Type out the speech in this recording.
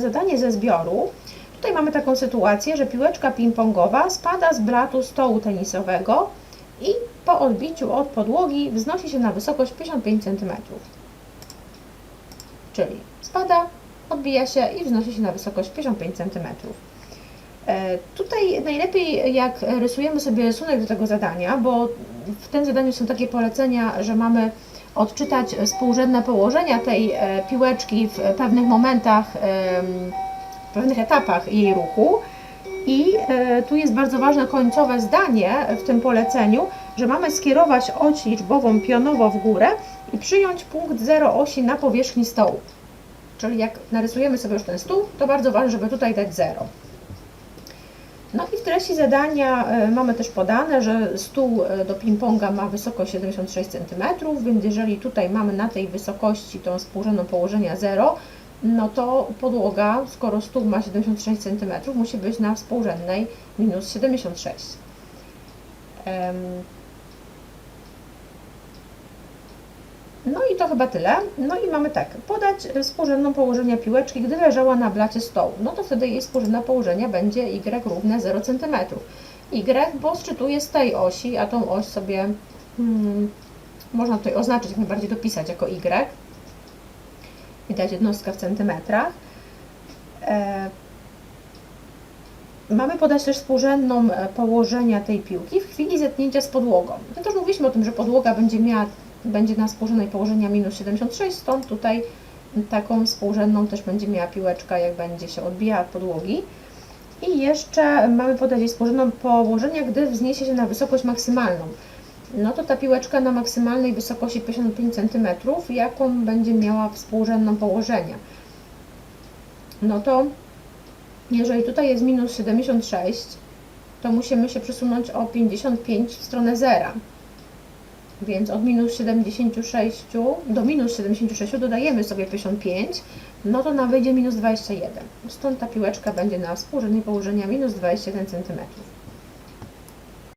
zadanie ze zbioru. Tutaj mamy taką sytuację, że piłeczka ping-pongowa spada z blatu stołu tenisowego i po odbiciu od podłogi wznosi się na wysokość 55 cm. Czyli spada, odbija się i wznosi się na wysokość 55 cm. E, Tutaj najlepiej jak rysujemy sobie rysunek do tego zadania, bo w tym zadaniu są takie polecenia, że mamy odczytać współrzędne położenia tej e, piłeczki w pewnych momentach, w pewnych etapach jej ruchu. I e, tu jest bardzo ważne końcowe zdanie w tym poleceniu, że mamy skierować oś liczbową pionowo w górę i przyjąć punkt 0 osi na powierzchni stołu. Czyli jak narysujemy sobie już ten stół, to bardzo ważne, żeby tutaj dać 0. No i w treści zadania e, mamy też podane, że stół e, do ping-ponga ma wysokość 76 cm, więc jeżeli tutaj mamy na tej wysokości tą współrzędną położenia 0, no to podłoga, skoro stół ma 76 cm, musi być na współrzędnej minus 76. Em, No i to chyba tyle. No i mamy tak, podać współrzędną położenie piłeczki, gdy leżała na blacie stołu. No to wtedy jej współrzędna położenia będzie y równe 0 cm. y, bo szczytuje z tej osi, a tą oś sobie hmm, można tutaj oznaczyć, jak najbardziej dopisać jako y. Widać jednostkę w centymetrach. E, Mamy podać też współrzędną e, położenia tej piłki w chwili zetknięcia z podłogą. No też mówiliśmy o tym, że podłoga będzie miała będzie na współrzędnej położenia minus 76, stąd tutaj taką współrzędną też będzie miała piłeczka, jak będzie się odbijała od podłogi. I jeszcze mamy podać jej współrzędną położenia, gdy wzniesie się na wysokość maksymalną. No to ta piłeczka na maksymalnej wysokości 55 cm, jaką będzie miała współrzędną położenia. No to jeżeli tutaj jest minus 76, to musimy się przesunąć o 55 w stronę zera. Więc od minus 76 do minus 76 dodajemy sobie 55, no to nam wyjdzie minus 21. Stąd ta piłeczka będzie na współrzędnej położenia minus 21 cm.